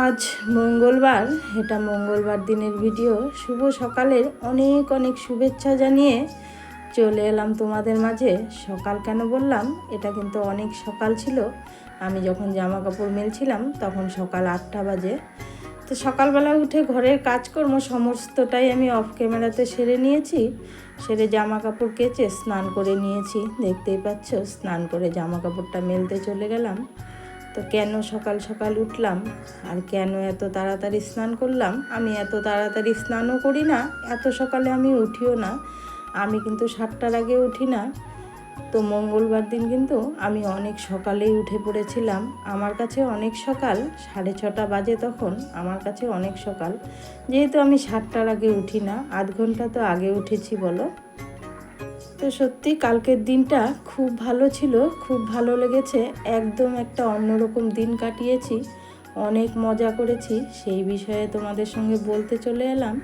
আজ মঙ্গলবার, এটা মঙ্গলবার দিনের ভিডিও। শুভ সকালের অনেক অনেক শুভেচ্ছা জানিয়ে চলে এলাম তোমাদের মাঝে। সকাল কেন বললাম? এটা কিন্তু অনেক সকাল ছিল। আমি যখন জামা কাপড় মেলছিলাম, তখন সকাল আটটা বাজে। তো সকালবেলা উঠে ঘরের কাজকর্ম সমস্তটাই আমি অফ ক্যামেরাতে সেরে নিয়েছি। সেরে জামা কাপড় কেচে স্নান করে নিয়েছি। দেখতেই পাচ্ছ, স্নান করে জামা কাপড়টা মেলতে চলে গেলাম। তো কেন সকাল সকাল উঠলাম? আর কেন এত তাড়াতাড়ি স্নান করলাম? আমি এত তাড়াতাড়ি স্নানও করি না, এত সকালে আমি উঠিও না। আমি কিন্তু সাতটার আগে উঠি না। তো মঙ্গলবার দিন কিন্তু আমি অনেক সকালেই উঠে পড়েছিলাম। আমার কাছে অনেক সকাল, সাড়ে ছটা বাজে তখন আমার কাছে অনেক সকাল। যেহেতু আমি সাতটার আগে উঠি না, আধ ঘণ্টা তো আগে উঠেছি বলো। তো সত্যি কালকের দিনটা খুব ভালো ছিল, খুব ভালো লেগেছে। একদম একটা অন্যরকম দিন কাটিয়েছি, অনেক মজা করেছি, সেই বিষয়ে তোমাদের সঙ্গে বলতে চলে এলাম।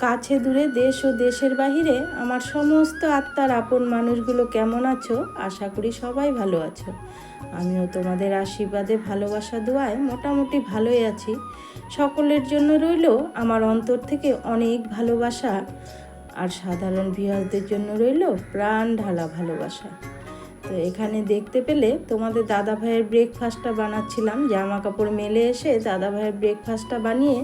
কাছে দূরে দেশ ও দেশের বাহিরে আমার সমস্ত আত্মার আপন মানুষগুলো কেমন আছো? আশা করি সবাই ভালো আছো। আমিও তোমাদের আশীর্বাদে, ভালোবাসা, দোয়ায় মোটামুটি ভালোই আছি। সকলের জন্য রইল আমার অন্তর থেকে অনেক ভালোবাসা। আর সাধারণ ভিউয়ারদের জন্য রইল প্রাণ ঢালা ভালোবাসা। তো এখানে দেখতে পেলে তোমাদের দাদা ভাইয়ের ব্রেকফাস্টটা বানাচ্ছিলাম জামা কাপড় মেলে এসে দাদা ভাইয়ের ব্রেকফাস্টটা বানিয়ে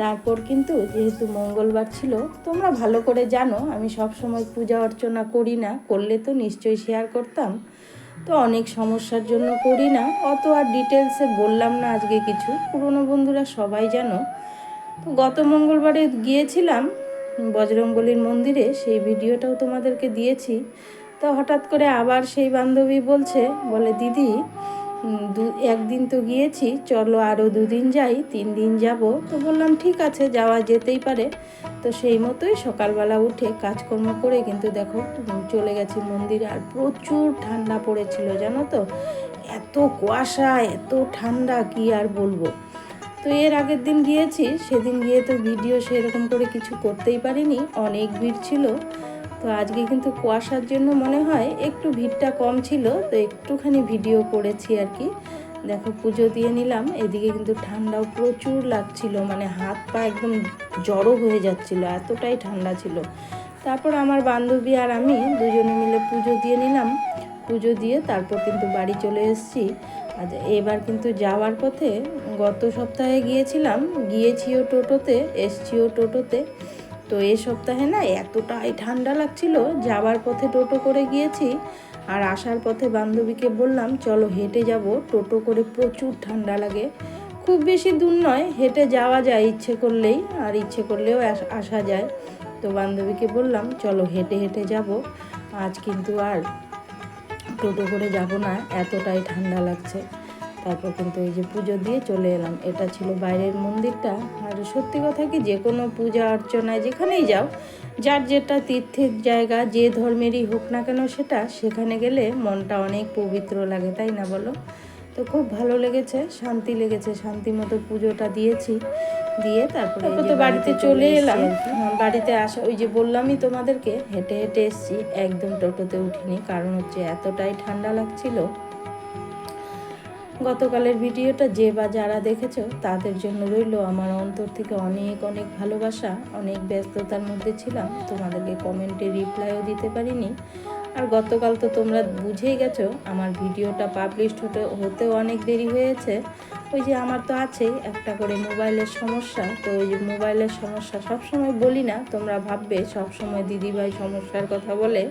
তারপর কিন্তু যেহেতু মঙ্গলবার ছিল, তোমরা ভালো করে জানো, আমি সব সময় পূজা অর্চনা করি না, করলে তো নিশ্চয়ই শেয়ার করতাম। তো অনেক সমস্যার জন্য করি না, অত আর ডিটেলসে বললাম না আজকে কিছু, পুরনো বন্ধুরা সবাই জানো। তো গত মঙ্গলবারে গিয়েছিলাম বজরংবলীর মন্দিরে সেই ভিডিওটাও তোমাদেরকে দিয়েছি। তো হঠাৎ করে আবার সেই বান্ধবী বলছে, বলে, দিদি দু, একদিন তো গিয়েছি, চলো আরও দুদিন যাই তিন দিন যাব। তো বললাম, ঠিক আছে, যাওয়া যেতেই পারে। তো সেই মতোই সকালবেলা উঠে কাজকর্ম করে কিন্তু দেখো চলে গেছি মন্দিরে। আর প্রচুর ঠান্ডা পড়েছিল, জানো তো? এত কুয়াশা, এত ঠান্ডা, কি আর বলব? তো এর আগের দিন গিয়েছি সেদিন গিয়ে তো ভিডিও সেরকম করে কিছু করতেই পারিনি। অনেক ভিড় ছিল। তো আজকে কিন্তু কুয়াশার জন্য মনে হয় একটু ভিড়টা কম ছিল। তো একটুখানি ভিডিও করেছি আর কি। দেখো, পুজো দিয়ে নিলাম। এদিকে কিন্তু ঠান্ডাও প্রচুর লাগছিল। মানে হাত পা একদম জড়ো হয়ে যাচ্ছিল। এতটাই ঠান্ডা ছিল। তারপর আমার বান্ধবী আর আমি দুজনে মিলে পুজো দিয়ে নিলাম। পুজো দিয়ে তারপর কিন্তু বাড়ি চলে এসেছি। আর এবার কিন্তু যাওয়ার পথে গত সপ্তাহে গিয়েছিলাম, গিয়েছিও টোটোতে, এসছিও টোটোতে। তো এই সপ্তাহে না এতটাই ঠান্ডা লাগছিল, যাওয়ার পথে টোটো করে গিয়েছি আর আসার পথে বান্ধবীকে বললাম, চলো হেঁটে যাব। টোটো করে প্রচুর ঠান্ডা লাগে। খুব বেশি দূর নয়, হেঁটে যাওয়া যায় ইচ্ছে করলেই, আর ইচ্ছে করলেও আসা যায়। তো বান্ধবীকে বললাম, চলো হেঁটে হেঁটে যাব। আজ কিন্তু আর টোটো করে যাব না, এতটাই ঠান্ডা লাগছে। তারপর কিন্তু এই যে পুজো দিয়ে চলে এলাম। এটা ছিল বাইরের মন্দিরটা। আর সত্যি কথা কি, যে কোনো পূজা অর্চনায় যেখানেই যাও, যার যেটা তীর্থের জায়গা, যে ধর্মেরই হোক না কেন সেটা, সেখানে গেলে মনটা অনেক পবিত্র লাগে, তাই না বলো? তো খুব ভালো লেগেছে শান্তি লেগেছে শান্তি মতো পুজোটা দিয়েছি দিয়ে তারপরে তো বাড়িতে চলে এলাম। বাড়িতে আসা ওই যে বললামই তোমাদেরকে হেঁটে হেঁটে এসছি একদম টোটোতে উঠিনি কারণ হচ্ছে এতটাই ঠান্ডা লাগছিল। গতকালের ভিডিওটা যে বা যারা দেখেছ তাদের জন্য রইল আমার অন্তর থেকে অনেক অনেক ভালোবাসা অনেক ব্যস্ততার মধ্যে ছিলাম। তোমাদেরকে কমেন্টে রিপ্লাইও দিতে পারিনি। আর গতকাল তো তোমরা বুঝেই গেছো, আমার ভিডিওটা পাবলিশড হতে, হতেও অনেক দেরি হয়েছে। ওই যে আমার তো আছেই, একটা করে মোবাইলের সমস্যা, তো ওই যে মোবাইলের সমস্যা সবসময় বলি না, তোমরা ভাববে সবসময় দিদিভাই সমস্যার কথা বলে।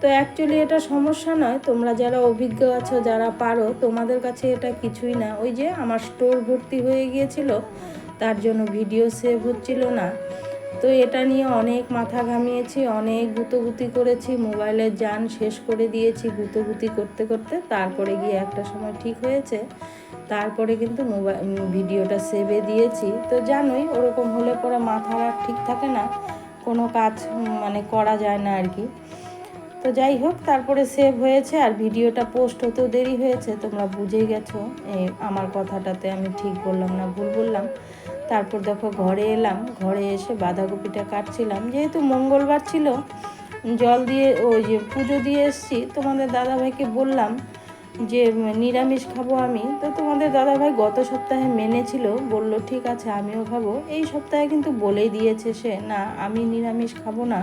তো অ্যাকচুয়ালি এটা সমস্যা নয়, তোমরা যারা অভিজ্ঞ আছো, যারা পারো, তোমাদের কাছে এটা কিছুই না। ওই যে আমার স্টোর ভর্তি হয়ে গিয়েছিল, তার জন্য ভিডিও সেভ হচ্ছিল না। তো এটা নিয়ে অনেক মাথা ঘামিয়েছি, অনেক গুতোগুতি করেছি, মোবাইলের যান শেষ করে দিয়েছি গুতোগুতি করতে করতে, তারপরে গিয়ে একটা সময় ঠিক হয়েছে, তারপরে কিন্তু মোবাইল ভিডিওটা সেভে দিয়েছি। তো জানোই, ওরকম হলে পরে মাথা ঠিক থাকে না, কোনো কাজ মানে করা যায় না আর কি। তো যাই হোক, তারপরে সেভ হয়েছে আর ভিডিওটা পোস্ট হতেও দেরি হয়েছে, তোমরা বুঝেই গেছো। আমার কথাটাতে আমি ঠিক বললাম না, ভুল বললাম। তারপর দেখো ঘরে এলাম, ঘরে এসে বাঁধাকপিটা কাটছিলাম। যেহেতু মঙ্গলবার ছিল, জল দিয়ে, ওই যে পুজো দিয়ে এসছি, তোমাদের দাদাভাইকে বললাম যে, নিরামিষ খাব আমি। তো তোমাদের দাদাভাই গত সপ্তাহে মেনেছিল, বলল, ঠিক আছে, আমিও খাব। এই সপ্তাহে কিন্তু বলেই দিয়েছে সে, না, আমি নিরামিষ খাব না।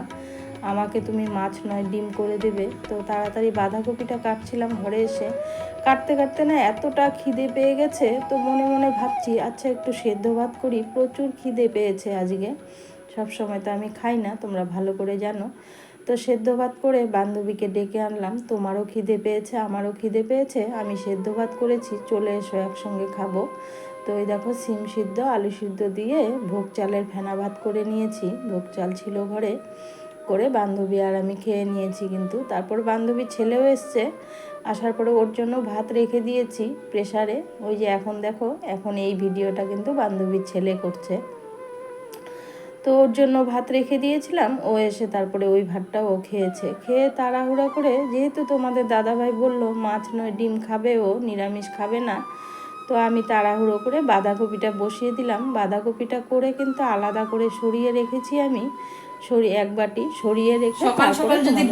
আমাকে তুমি মাছ নয়, ডিম করে দেবে। তো তাড়াতাড়ি বাঁধাকপিটা কাটছিলাম ঘরে এসে। কাটতে কাটতে না এতটা খিদে পেয়ে গেছে, তো মনে মনে ভাবছি আচ্ছা একটু সেদ্ধ ভাত করি, প্রচুর খিদে পেয়েছে আজকে। সব সময় তো আমি খাই না, তোমরা ভালো করে জানো। তো সেদ্ধ ভাত করে বান্ধবীকে ডেকে আনলাম, তোমারও খিদে পেয়েছে, আমারও খিদে পেয়েছে, আমি সেদ্ধ ভাত করেছি, চলে এসো একসঙ্গে খাব। তো এই দেখো সিম সিদ্ধ, আলু সিদ্ধ দিয়ে ভোগ চালের ফেনা ভাত করে নিয়েছি, ভোগ চাল ছিল ঘরে। করে বান্ধবী আর আমি খেয়ে নিয়েছি কিন্তু। তারপর বান্ধবীর ছেলেও এসছে। আসার পরে ওর জন্য ভাত রেখে দিয়েছি প্রেসারে। ওই যে এখন দেখো, এখন এই ভিডিওটা কিন্তু বান্ধবীর ছেলে করছে। তো ওর জন্য ভাত রেখে দিয়েছিলাম, ও এসে তারপরে ওই ভাতটা ও খেয়েছে। খেয়ে তাড়াহুড়া করে, যেহেতু তোমাদের দাদাভাই বলল, মাছ নয়, ডিম খাবে ও, নিরামিষ খাবে না। তো আমি তাড়াহুড়ো করে বাঁধাকপিটা বসিয়ে দিলাম। বাঁধাকপিটা করে কিন্তু আলাদা করে সরিয়ে রেখেছি আমি। সরিয়ে এক বাটি সরিয়ে রেখে সকাল সকাল যদি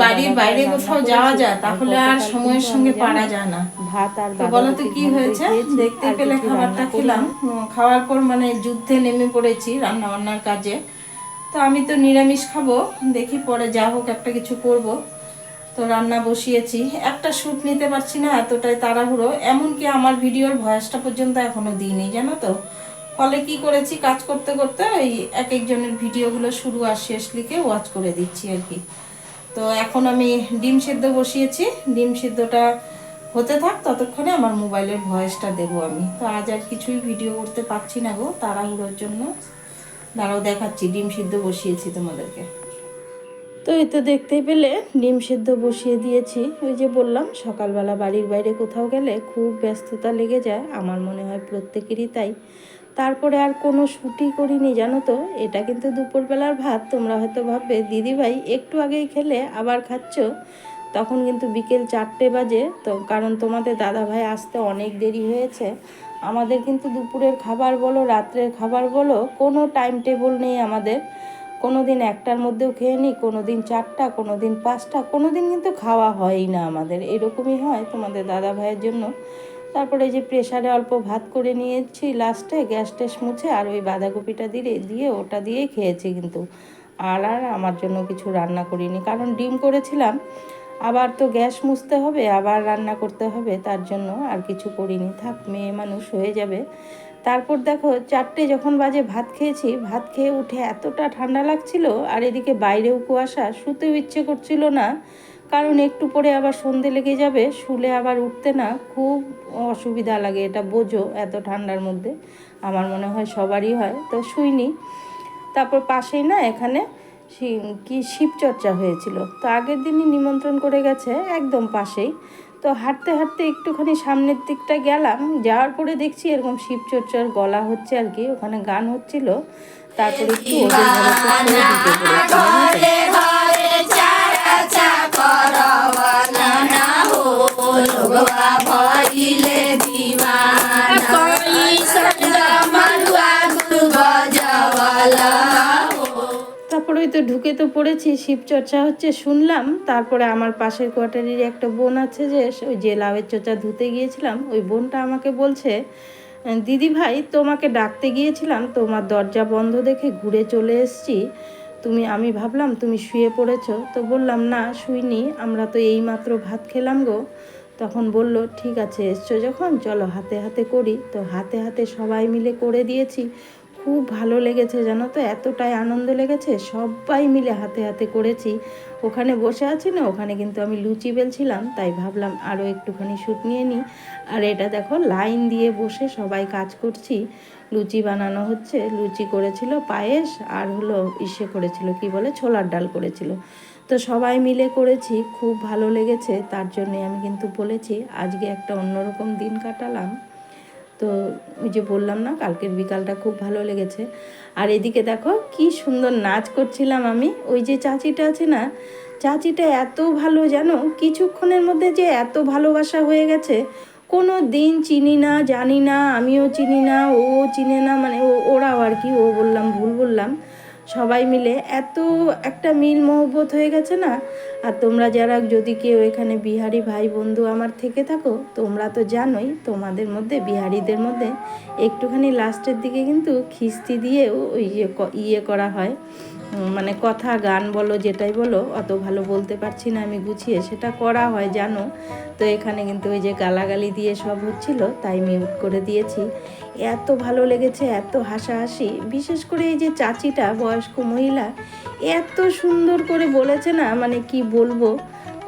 বাইরে কোথাও যাওয়া যায় তাহলে আর সময়ের সঙ্গে আমি পারা যায় না। ভাত আর বলো তো কি হয়েছে? দেখতে পেলে খাবারটা খেলাম। খাওয়ার পর মানে যুদ্ধে নেমে পড়েছি রান্না বান্নার কাজে। তো আমি তো নিরামিষ খাব দেখি পরে যা হোক একটা কিছু করব। তো রান্না বসিয়েছি। একটা শ্যুট নিতে পারছি না এতটাই তাড়াহুড়ো। এমনকি আমার ভিডিওর ভয়েসটা পর্যন্ত এখনও দিইনি জানো তো? ফলে কি করেছি? কাজ করতে করতে ওই এক একজনের ভিডিওগুলো শুরু আর শেষ লিখে ওয়াচ করে দিচ্ছি আর কি। তো এখন আমি ডিম সেদ্ধ বসিয়েছি। ডিম সেদ্ধটা হতে থাক, ততক্ষণে আমার মোবাইলের ভয়েসটা দেবো আমি। তো আজ আর কিছুই ভিডিও করতে পারছি না গো, তাড়াহুড়োর জন্য। দাঁড়াও দেখাচ্ছি, ডিম সিদ্ধ বসিয়েছি তোমাদেরকে। তো এই তো দেখতেই পেলে, ডিম সিদ্ধ বসিয়ে দিয়েছি। ওই যে বললাম, সকালবেলা বাড়ির বাইরে কোথাও গেলে খুব ব্যস্ততা লেগে যায়। আমার মনে হয় প্রত্যেকেরই তাই। তারপরে আর কোনো শুটি করিনি, জানো তো? এটা কিন্তু দুপুরবেলার ভাত, তোমরা হয়তো ভাববে, দিদিভাই, একটু আগেই খেলে, আবার খাচ্ছ? তখন কিন্তু বিকেল চারটে বাজে, তো কারণ তোমাদের দাদা ভাই আসতে অনেক দেরি হয়েছে। আমাদের কিন্তু দুপুরের খাবার বলো, রাত্রের খাবার বলো, কোনো টাইম টেবল নেই আমাদের। কোনো দিন একটার মধ্যেও খেয়ে নিই কোনো দিন চারটা কোনো দিন পাঁচটা কোনো দিন কিন্তু খাওয়া হয়ই না আমাদের। এরকমই হয় তোমাদের দাদা ভাইয়ের জন্য। তারপরে যে প্রেশারে অল্প ভাত করে নিয়েছি লাস্টে, গ্যাস ট্যাস মুছে আর ওই বাঁধাকপিটা দিয়ে দিয়ে ওটা দিয়েই খেয়েছি কিন্তু। আর আর আমার জন্য কিছু রান্না করিনি, কারণ ডিম করেছিলাম। আবার তো গ্যাস মুছতে হবে, আবার রান্না করতে হবে, তার জন্য আর কিছু করিনি। থাক, মেয়ে মানুষ হয়ে যাবে। তারপর দেখো, চারটে যখন বাজে ভাত খেয়েছি, ভাত খেয়ে উঠে এতটা ঠান্ডা লাগছিল, আর এদিকে বাইরেও কুয়াশা, শুতেও ইচ্ছে করছিল না। কারণ একটু পরে আবার সন্ধে লেগে যাবে শুলে আবার উঠতে না খুব অসুবিধা লাগে এটা বোঝো এত ঠান্ডার মধ্যে। আমার মনে হয় সবারই হয়। তো শুইনি। তারপর পাশেই না এখানে কি শিবচর্চা হয়েছিল। তো আগের দিনই নিমন্ত্রণ করে গেছে একদম পাশেই। তো হাঁটতে হাঁটতে একটুখানি সামনের দিকটা গেলাম যাওয়ার পরে দেখছি এরকম শিবচর্চার গলা হচ্ছে আর কি ওখানে গান হচ্ছিল। তারপরে একটু ওদের তারপরে তো ঢুকে তো পড়েছি, শিবচর্চা হচ্ছে, শুনলাম। তারপরে আমার পাশের কোয়ার্টারেরই একটা বোন আছে যে, ওই যে লাউয়ের চর্চা ধুতে গিয়েছিলাম, ওই বোনটা আমাকে বলছে, দিদি ভাই, তোমাকে ডাকতে গিয়েছিলাম, তোমার দরজা বন্ধ দেখে ঘুরে চলে এসেছি। তুমি, আমি ভাবলাম তুমি শুয়ে পড়েছ, তো বললাম, না, শুইনি, আমরা তো এই মাত্র ভাত খেলাম গো। তখন বলল, ঠিক আছে, এসছো যখন, চলো হাতে হাতে করি। তো হাতে হাতে সবাই মিলে করে দিয়েছি। খুব ভালো লেগেছে, জানো তো? এতটাই আনন্দ লেগেছে, সবাই মিলে হাতে হাতে করেছি। ওখানে বসে আছি না, ওখানে কিন্তু আমি লুচি বেলছিলাম, তাই ভাবলাম আরও একটুখানি শ্যুট নিয়ে নিই। আর এটা দেখো, লাইন দিয়ে বসে সবাই কাজ করছি। লুচি বানানো হচ্ছে, লুচি করেছিল পায়েস, আর হলো ইসে করেছিল, কি বলে? ছোলার ডাল করেছিল। তো সবাই মিলে করেছি, খুব ভালো লেগেছে, তার জন্যে আমি কিন্তু বলেছি, আজকে একটা অন্যরকম দিন কাটালাম। তো ওই যে বললাম না, কালকের বিকালটা খুব ভালো লেগেছে। আর এদিকে দেখো, কি সুন্দর নাচ করছিলাম আমি। ওই যে চাচিটা আছে না, চাচিটা এত ভালো জানো, কিছুক্ষণের মধ্যে যে এত ভালোবাসা হয়ে গেছে। কোনো দিন চিনি না, জানি না, আমিও চিনি না, ও চিনে না মানে ওরাও আর কি, ও বললাম, ভুল বললাম। সবাই মিলে এত একটা মিল মহব্বত হয়ে গেছে না? আর তোমরা যারা যদি কেউ এখানে বিহারি ভাই বন্ধু আমার থেকে থাকো, তোমরা তো জানোই তোমাদের মধ্যে, বিহারিদের মধ্যে একটুখানি লাস্টের দিকে কিন্তু খিস্তি দিয়েও ইয়ে ইয়ে করা হয়। মানে কথা, গান বলো, যেটাই বলো, অত ভালো বলতে পারছি না আমি গুছিয়ে। সেটা করা হয়, জানো? তো এখানে কিন্তু ওই যে গালাগালি দিয়ে সব হচ্ছিল, তাই মিউট করে দিয়েছি। এত ভালো লেগেছে, এত হাসাহাসি। বিশেষ করে এই যে চাচিটা, বয়স্ক মহিলা, এত সুন্দর করে বলেছে না মানে কি বলব?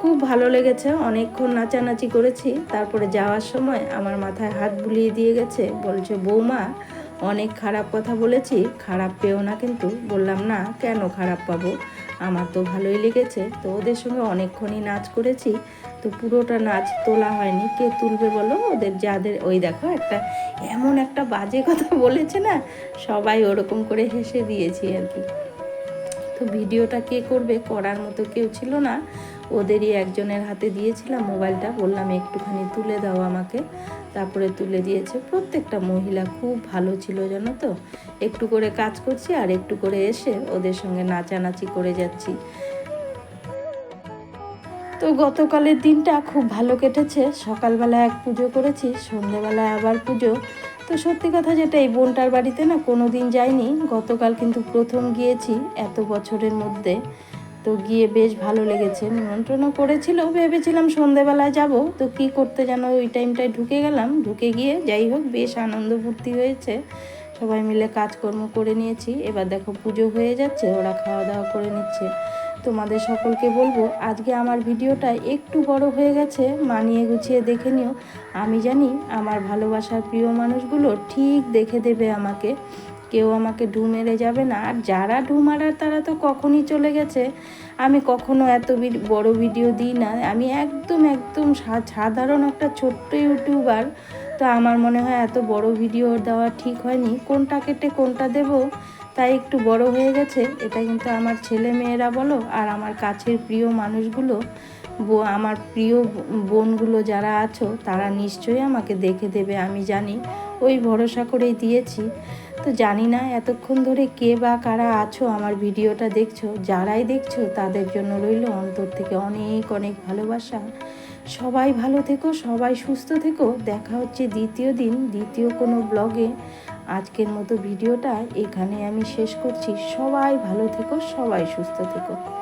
খুব ভালো লেগেছে, অনেকক্ষণ নাচানাচি করেছি। তারপরে যাওয়ার সময় আমার মাথায় হাত বুলিয়ে দিয়ে গেছে, বলছে, বৌমা অনেক খারাপ কথা বলেছি, খারাপ পেও না কিন্তু। বললাম, না, কেন খারাপ পাবো? আমার তো ভালোই লেগেছে। তো ওদের সঙ্গে অনেকক্ষণই নাচ করেছি। তো পুরোটা নাচ তোলা হয়নি। কে তুলবে বলো? ওদের যাদের ওই দেখো, একটা এমন একটা বাজে কথা বলেছে না? সবাই ওরকম করে হেসে দিয়েছি আর কি। তো ভিডিওটা কে করবে করার মতো কেউ ছিল না। ওদেরই একজনের হাতে দিয়েছিলাম মোবাইলটা। বললাম, একটুখানি তুলে দাও আমাকে। তারপরে তুলে দিয়েছে। প্রত্যেকটা মহিলা খুব ভালো ছিল, জানো তো? একটু করে কাজ করছি আর একটু করে এসে ওদের সঙ্গে নাচানাচি করে যাচ্ছি। তো গতকালের দিনটা খুব ভালো কেটেছে। সকালবেলা এক পুজো করেছি সন্ধেবেলায় আবার পুজো। তো সত্যি কথা যেটা, এই বোনটার বাড়িতে না কোনো দিন যাইনি। গতকাল কিন্তু প্রথম গিয়েছি এত বছরের মধ্যে। তো গিয়ে বেশ ভালো লেগেছে। নিমন্ত্রণও করেছিল, ভেবেছিলাম সন্ধেবেলায় যাব। তো কি করতে যেন ওই টাইমটায় ঢুকে গেলাম। ঢুকে গিয়ে যাই হোক, বেশ আনন্দ ফুর্তি হয়েছে। সবাই মিলে কাজকর্ম করে নিয়েছি। এবার দেখো পুজো হয়ে যাচ্ছে, ওরা খাওয়া দাওয়া করে নিচ্ছে। তোমাদের সকলকে বলব, আজকে আমার ভিডিওটা একটু বড় হয়ে গেছে, মানিয়ে গুছিয়ে দেখে নিও। আমি জানি আমার ভালোবাসার প্রিয় মানুষগুলো ঠিক দেখে দেবে আমাকে। কেউ আমাকে ঢু মেরে যাবে না। আর যারা ঢু মারার, তারা তো কখনই চলে গেছে। আমি কখনো এত বড় ভিডিও দিই না। আমি একদম একদম সাধারণ একটা ছোট্ট ইউটিউবার। তো আমার মনে হয় এত বড় ভিডিও দেওয়া ঠিক হয়নি। কোনটা কেটে কোনটা দেব, তাই একটু বড় হয়ে গেছে। এটা কিন্তু আমার ছেলে মেয়েরা বলো আর আমার কাছের প্রিয় মানুষগুলো। আমার প্রিয় বোনগুলো যারা আছো, তারা নিশ্চয়ই আমাকে দেখে দেবে, আমি জানি। ওই ভরসা করেই দিয়েছি। তো জানি না এতক্ষণ ধরে কে বা কারা আছো, আমার ভিডিওটা দেখছ, যারাই দেখছ, তাদের জন্য রইল অন্তর থেকে অনেক অনেক ভালোবাসা। সবাই ভালো থেকো, সবাই সুস্থ থেকো। দেখা হচ্ছে দ্বিতীয় দিন, দ্বিতীয় কোনো ব্লগে। আজকের মতো ভিডিওটা এখানে আমি শেষ করছি। সবাই ভালো থেকো, সবাই সুস্থ থেকো।